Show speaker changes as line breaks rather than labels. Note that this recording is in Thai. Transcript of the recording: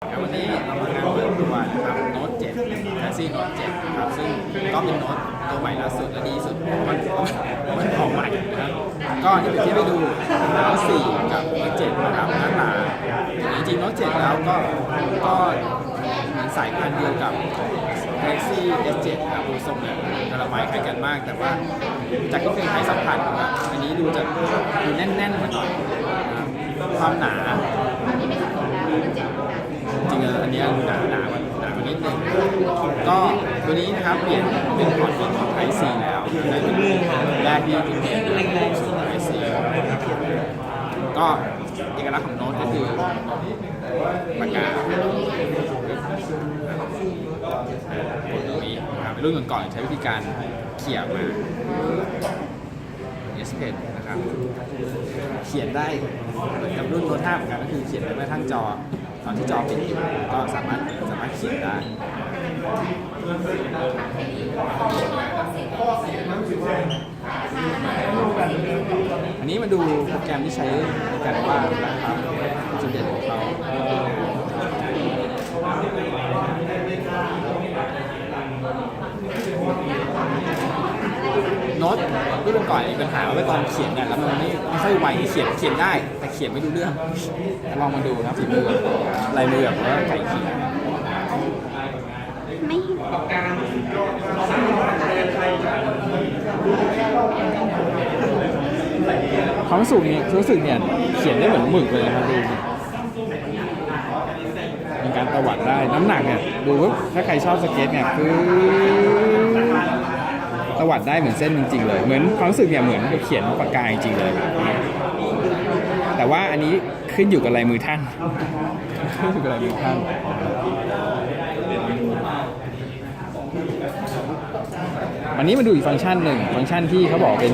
ครับวันนี้เรามางานเปิดตัวนะครับโน้ต7 Galaxy Note 7นะครับซึ่งก็เป็นโน้ตตัวใหม่ล่าสุดและดีสุดมันมันออกใหม่นะครับก็เดี๋ยวไปเทียบไปดูโน้ต4กับโน้ต7นะครับหน้าตาจริงๆโน้ต7แล้วก็ก็เหมือนสายพันธุ์เดียวกับ Galaxy S7 นะครับดูทรงเนี่ยกระไม้คล้ายกันมาก แต่ว่าจากที่เคยใช้สัมผัสนะครับอันนี้ดูจะดูแน่นๆมาหน่อยนะครับความหนา จริงๆอันเนี้ยหนาหนากว่าหนากว่านิดนึง ก็ตัวนี้นะครับเปลี่ยนเป็นพอร์ตเป็นของไทซีแล้วได้เป็นแรกที่เปลี่ยนเป็นสู่ไทซีก็เอกลักษณ์ของโน้ตก็คือปากกาตรงนี้นะครับรุ่นก่อนๆใช้วิธีการเขี่ยมา S Pen นะครับเขียนได้เหมือนกับรุ่นโน้ต5เหมือนกันก็คือเขียนได้แม้ทั้งจอ ตอนที่จอปิดอยู่ก็สามารถสามารถเขียนได้ อันนี้มาดูโปรแกรมที่ใช้ในการวาดนะครับจุดเด่นของเขาโน้ตรุ่นก่อนมีปัญหาว่าตอนเขียนเนี่ยแล้วมันไม่ไม่ค่อยไวเขียนเขียนได้ แต่เขียนไม่รู้เรื่องลองมาดูครับฝีมือลายมือแบบว่าไก่เขียน
ไม่เห็น
ความรู้สึกเนี่ยรู้สึกเนี่ยเขียนได้เหมือนหมึกเลยนะครับดูดิมีการประวัติได้น้ำหนักเนี่ยดูว่าถ้าใครชอบสเก็ตเนี่ยคือประวัติได้เหมือนเส้นจริงๆเลย เหมือนความรู้สึกเนี่ยเหมือนกับเขียนปากกาจริงๆเลย แต่ว่าอันนี้ขึ้นอยู่กับลายมือท่านขึ้นอยู่กับลายมือท่าน วันนี้มาดูอีกฟังก์ชันหนึ่งฟังก์ชันที่เขาบอกเป็น